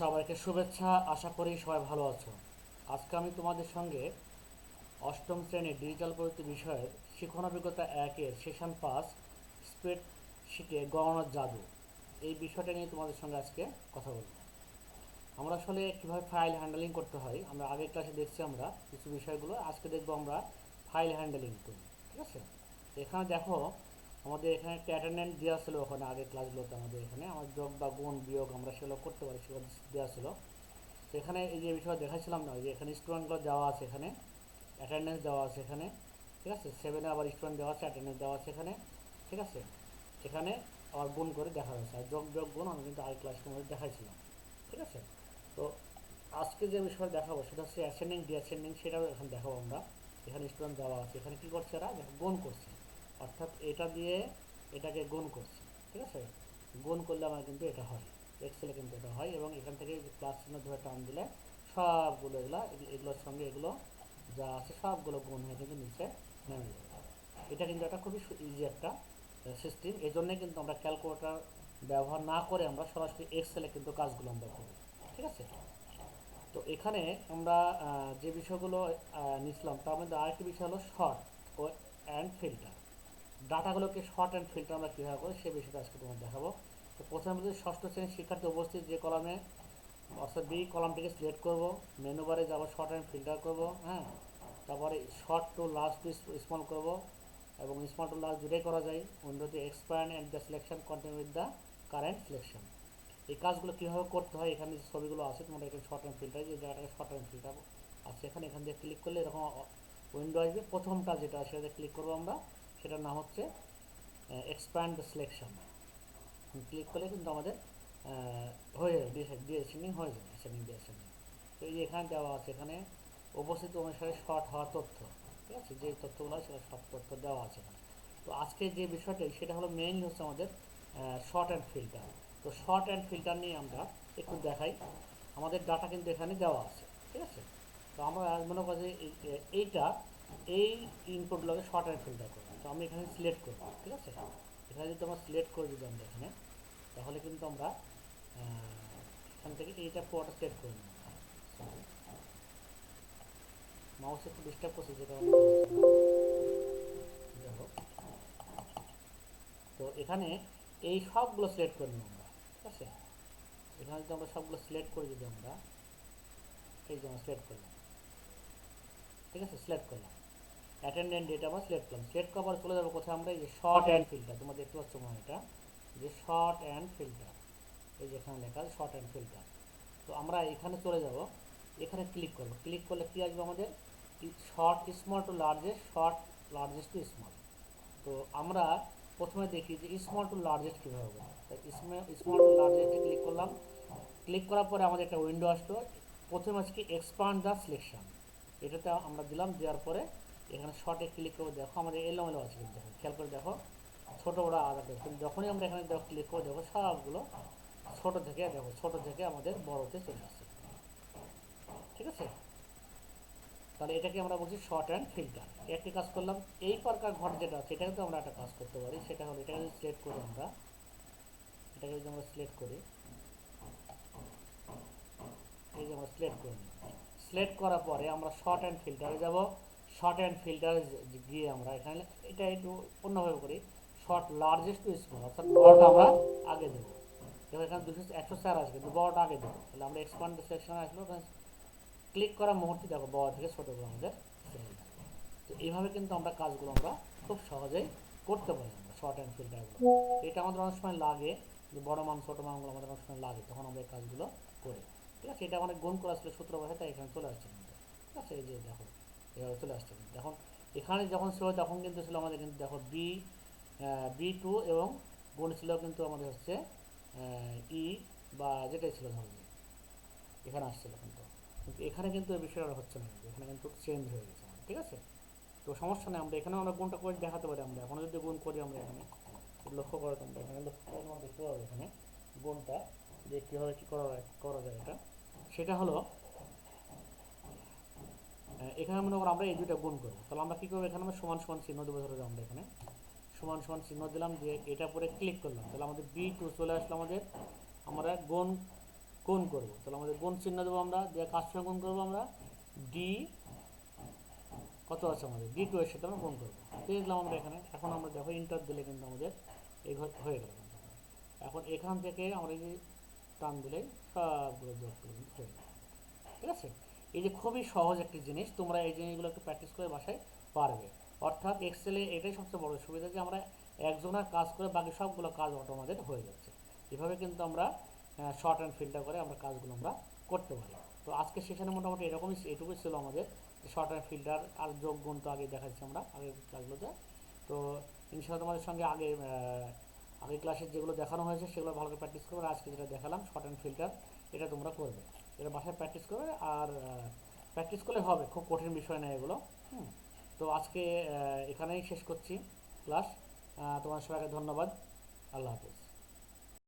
সবাইকে শুভেচ্ছা, আশা করি সবাই ভালো আছো। আজকে আমি তোমাদের সঙ্গে অষ্টম শ্রেণির ডিজিটাল প্রযুক্তি বিষয়ের শিক্ষণ অভিজ্ঞতা একের সেশন পাস স্প্রেড শিটে গণনার জাদু। এই বিষয়টা নিয়ে তোমাদের সঙ্গে আজকে কথা বলব। আমরা আসলে কীভাবে ফাইল হ্যান্ডেলিং করতে হয়, আমরা আগের ক্লাসে দেখছি আমরা কিছু বিষয়গুলো, আজকে দেখব আমরা ফাইল হ্যান্ডেলিং করি, ঠিক আছে? এখানে দেখো আমাদের এখানে একটা অ্যাটেন্ডেন্ট দেওয়া ছিল ওখানে, আগের ক্লাসগুলোতে আমাদের এখানে। আমার যোগ বা গুণ বিয়োগ আমরা সেগুলো করতে পারি, সেগুলো দেওয়া ছিল। তো এখানে এই যে বিষয় দেখাচ্ছিলাম না যে এখানে স্টুডেন্টগুলো দেওয়া আছে এখানে অ্যাটেন্ডেন্স দেওয়া আছে এখানে, ঠিক আছে? সেভেনে আবার স্টুডেন্ট দেওয়া আছে অ্যাটেন্ডেন্স দেওয়া আছে এখানে, ঠিক আছে? এখানে আবার গুণ করে দেখা হয়েছে আর যোগ বিয়োগ গুণ আমি কিন্তু আগের ক্লাসের মধ্যে দেখাইছিলাম, ঠিক আছে? তো আজকে যে বিষয় দেখাবো সেটা হচ্ছে অ্যাসেন্ডিং ডিঅ্যাসেন্ডিং সেটাও এখানে দেখাবো আমরা। এখানে স্টুডেন্ট দেওয়া আছে, এখানে কী করছে এরা? গুণ করছে। অর্থাৎ এটা দিয়ে এটাকে গুণ করছি, ঠিক আছে? গুণ করলে আমার কিন্তু এটা হয় এক্সেলে কিন্তু এটা হয় এবং এখান থেকে প্লাস চিহ্ন ধরে টান দিলে সবগুলো এগুলো এগুলো- এগুলোর সঙ্গে এগুলো যা আছে সবগুলো গুণ হয়ে কিন্তু নিচে নেমে যাবে। এটা কিন্তু একটা খুবই ইজি একটা সিস্টেম এই জন্যে কিন্তু আমরা ক্যালকুলেটার ব্যবহার না করে আমরা সরাসরি এক্সেলে কিন্তু কাজগুলো আমরা করি, ঠিক আছে? তো এখানে আমরা যে বিষয়গুলো নিছিলাম তার মধ্যে আরেকটি বিষয় হলো শর্ট ও অ্যান্ড ফিল্টার ডাটাগুলোকে শর্ট অ্যান্ড ফিল্টার আমরা কীভাবে করি সে বিষয়টা আজকে তোমার দেখাবো। তো প্রথমে আমাদের ষষ্ঠ শ্রেণির শিক্ষার্থী উপস্থিত যে কলামে, অর্থাৎ বি কলামটিকে সিলেক্ট করব মেনু বারে যাব শর্ট অ্যান্ড ফিল্টার করব হ্যাঁ? তারপরে শর্ট টু লাস্ট স্মল করব এবং স্মল টু লাস্ট দুটোই করা যায়। উইন্ডোতে expand and the selection continue with the current selection এই কাজগুলো কীভাবে করতে হয়, এখানে যে ছবিগুলো আছে, তোমরা এখানে শর্ট অ্যান্ড ফিল্টার যে জায়গাটাকে শর্ট অ্যান্ড ফিল্টার আছে, এখানে এখান দিয়ে ক্লিক করলে এরকম উইন্ডো আসবে। প্রথমটা যেটা সেটাতে ক্লিক করব আমরা। সেটার নাম হচ্ছে এক্সপ্যান্ড সিলেকশন ক্লিক করলে কিন্তু আমাদের হয়ে যাবে ডিএসেন্ডিং হয়ে যাবে অ্যাসেন্ডিং ডিএসেন্ডিং তো এই এখানে দেওয়া আছে, এখানে উপস্থিত অনুসারে শর্ট হওয়া তথ্য, ঠিক আছে? যে তথ্যগুলো সেটা সব তথ্য দেওয়া আছে তো আজকে যে বিষয়টা, সেটা হলো মেইনলি হচ্ছে আমাদের শর্ট অ্যান্ড ফিল্টার তো শর্ট অ্যান্ড ফিল্টার নিয়ে আমরা একটু দেখাই। আমাদের ডাটা কিন্তু এখানে দেওয়া আছে, ঠিক আছে? তো আমরা মনে করি যে এই- এইটা এই ইনপুটগুলোকে শর্ট অ্যান্ড ফিল্টার করব তো আমি এখানে সিলেক্ট করব, ঠিক আছে? এখানে যদি আমরা সিলেক্ট করে যদি আমরা এখানে, তাহলে কিন্তু আমরা এখান থেকে এইটা পুরোটা সিলেক্ট করে নেব। মাউস একটু ডিস্টার্ব করছে যেটা তো এখানে এই সবগুলো সিলেক্ট করে নেব আমরা, ঠিক আছে? এখানে যদি আমরা সবগুলো সিলেক্ট করে যদি আমরা এই যে আমরা সিলেক্ট করলাম। ঠিক আছে? সিলেক্ট করলাম অ্যাটেন্ডেন্ট ডেটা আমরা সিলেক্ট করলাম। সিলেক্ট করার চলে যাব কোথায় আমরা এই যে শর্ট অ্যান্ড ফিল্টার তোমরা দেখতে পাচ্ছ মনে এটা? যে শর্ট অ্যান্ড ফিল্টার এই যে এখানে লেখা আছে শর্ট অ্যান্ড ফিল্টার তো আমরা এখানে চলে যাব। এখানে ক্লিক করব। ক্লিক করলে কি আসবে আমাদের? Sort small to largest sort largest to small তো আমরা প্রথমে দেখি যে স্মল টু লার্জেস্ট কীভাবে হবে তাই স্মল টু লার্জেস্টে ক্লিক করলাম। ক্লিক করার পরে আমাদের একটা উইন্ডো আসলো। প্রথমে আজকে এক্সপান্ড দ্য সিলেকশন এটাতে আমরা দিলাম, দেওয়ার পরে এখানে শর্টে ক্লিক করে দেখো আমাদের এলোমেলো আছে কিন্তু। দেখো খেয়াল করে দেখো, ছোটো বড়ো আলাদা কিন্তু যখনই আমরা এখানে দেখো ক্লিক করে দেখো সবগুলো ছোটো থেকে, দেখো ছোটো থেকে আমাদের বড়তে চলে আসছে ঠিক আছে? তাহলে এটাকে আমরা বলছি শর্ট অ্যান্ড ফিল্টার একটি কাজ করলাম, এই প্রকার ঘর যেটা আছে, এটাকে তো আমরা একটা কাজ করতে পারি। সেটা হলো, এটাকে যদি সিলেক্ট করি আমরা, এটাকে যদি আমরা সিলেক্ট করি, এই যে আমরা সিলেক্ট করে। সিলেক্ট করার পরে আমরা শর্ট অ্যান্ড ফিল্টারে যাব। শর্ট অ্যান্ড ফিল্টারে গিয়ে আমরা এখানে এটা একটু অন্যভাবে করি। শর্ট লার্জেস্ট টু স্মল অর্থাৎ বড়টা আমরা আগে দেবো। দেখো এখানে দুশো একশো চার আসবে কিন্তু বড়টা আগে দেবো। তাহলে আমরা এক্সপান্ড সেকশনে আসলো ক্লিক করার মুহূর্তে দেখো বড় থেকে ছোটোগুলো আমাদের চলে যাবে। তো এইভাবে কিন্তু আমরা কাজগুলো আমরা খুব সহজেই করতে পারি আমরা শর্ট অ্যান্ড ফিল্টারগুলো এটা আমাদের অনেক সময় লাগে, যে বড় মান ছোটো মানগুলো আমাদের অনেক সময় লাগে, তখন আমরা এই কাজগুলো করি। ঠিক আছে, এটা অনেক গুণ করা ছিল সূত্র বসে তাই এখানে চলে আসছে। কিন্তু ঠিক আছে, এই যে দেখো, এভাবে চলে আসছে। কিন্তু এখন এখানে যখন ছিল, তখন কিন্তু ছিল আমাদের কিন্তু দেখো বি বি টু এবং গুণ ছিল কিন্তু আমাদের হচ্ছে ই বা যেটাই ছিল ধরো এখানে আসছিল কিন্তু। কিন্তু এখানে কিন্তু এই বিষয়টা হচ্ছে না এখানে কিন্তু চেঞ্জ হয়ে গেছে ঠিক আছে? তো সমস্যা নেই, আমরা এখানে আমরা গুণটা করে দেখাতে পারি, আমরা এখনও যদি গুণ করি, আমরা এখানে লক্ষ্য করো তোমরা, এখানে লক্ষ্য করে, তোমরা দেখতে পাবে এখানে গুণটা যে কীভাবে কী করা করা যায় এটা। সেটা হলো এখানে মনে করো আমরা এই দুইটা গুণ করব তাহলে আমরা কী করব? এখানে আমরা সমান সমান চিহ্ন দেবো, ধরো আমরা এখানে সমান সমান চিহ্ন দিলাম যে এটা পরে ক্লিক করলাম। তাহলে আমাদের বি টু চলে আসলো আমাদের, আমরা গুণ গুণ করব। তাহলে আমাদের গুণ চিহ্ন দেবো আমরা, দিয়ে কাজ সঙ্গে গুণ করব আমরা? ডি কত আছে আমাদের? ডি টু এর সাথে আমরা গুণ করব। পেয়ে দিলাম আমরা এখানে। এখন আমরা দেখো ইন্টার দিলে কিন্তু আমাদের এই হয়ে গেল। এখন এখান থেকে আমরা যে টান দিলে সবগুলো যোগ করে কিন্তু হয়ে গেল। ঠিক আছে? এই যে খুবই সহজ একটি জিনিস, তোমরা এই জিনিসগুলো একটু প্র্যাকটিস করে বাসায় পারবে। অর্থাৎ এক্সেলে এটাই সবচেয়ে বড় সুবিধা যে আমরা একজনের কাজ করে বাকি সবগুলো কাজ অটো আমাদের হয়ে যাচ্ছে। এভাবে কিন্তু আমরা শর্ট অ্যান্ড ফিল্টার করে আমরা কাজগুলো আমরা করতে পারি। তো আজকে সেখানে মোটামুটি এরকমই এটুকুই ছিল আমাদের। শর্ট অ্যান্ড ফিল্টার আর যোগ গুণ তো আগে দেখাচ্ছি আমরা আগের ক্লাসগুলোতে তো ইনশাআল্লাহ তোমাদের সঙ্গে আগে আগের ক্লাসে যেগুলো দেখানো হয়েছে, সেগুলো ভালো করে প্র্যাকটিস করবে। আজকে যেটা দেখালাম শর্ট অ্যান্ড ফিল্টার এটা তোমরা করবে। এটা বাসায় প্র্যাকটিস করবে। আর প্র্যাকটিস করলে হবে, খুব কঠিন বিষয় না এগুলো। হুম। তো আজকে এখানেই শেষ করছি ক্লাস তোমার সবাইকে ধন্যবাদ। আল্লাহ হাফিজ।